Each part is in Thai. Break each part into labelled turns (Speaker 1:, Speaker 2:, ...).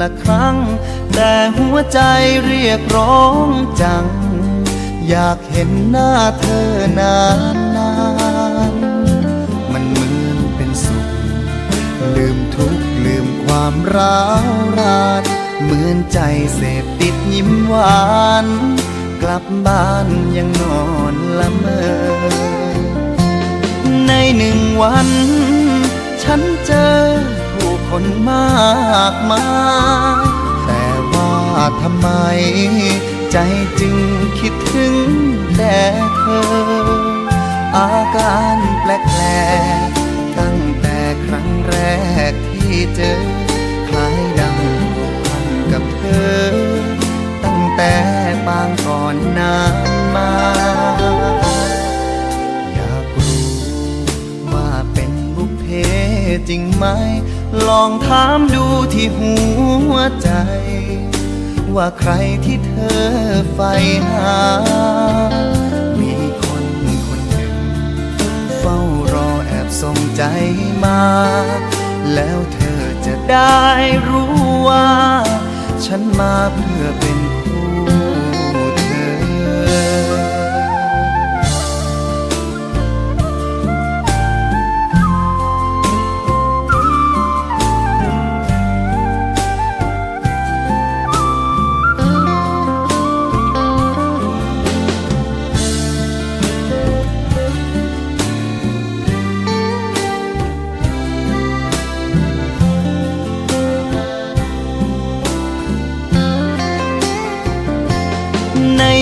Speaker 1: ละครั้ง แต่หัวใจเรียกร้องจัง อยากเห็นหน้าเธอนานนานมันเหมือนเป็นสุข ลืมทุกข์ลืมความร้าวรานเหมือนใจเสพติดยิ้มหวาน กลับบ้านยังนอนละเมอในหนึ่งวัน ฉันเจอผู้คนมากมายแต่ว่า ทำไม ใจจึงคิดถึงแต่เธอ อาการแปลกๆตั้งแต่ครั้งแรกที่เจอคล้ายดังผูกพันกับเธอ ตั้งแต่ปางก่อนนานมา อยากรู้ว่าเป็นบุพเพจริงไหม ลองถามดูที่หัวใจ ว่าใครที่เธอใฝ่หา มีคนคนหนึ่ง เฝ้ารอแอบส่งใจมา แล้วเธอจะได้รู้ว่า ฉันมาเพื่อเป็น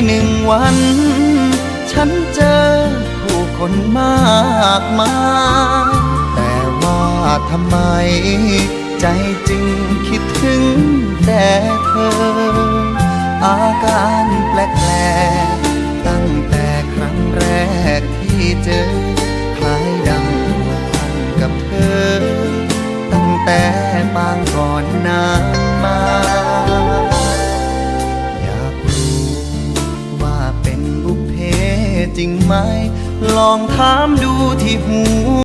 Speaker 1: หนึ่งวัน ฉันเจอผู้คนมากมายแต่ว่าทำไม ใจจึงคิดถึงแต่เธอ อาการแปลกๆตั้งแต่ครั้งแรกที่เจอ คล้ายดังผูกพันกับเธอ ตั้งแต่ปางก่อนนานมา ริงไหม ลองถามดูที่หู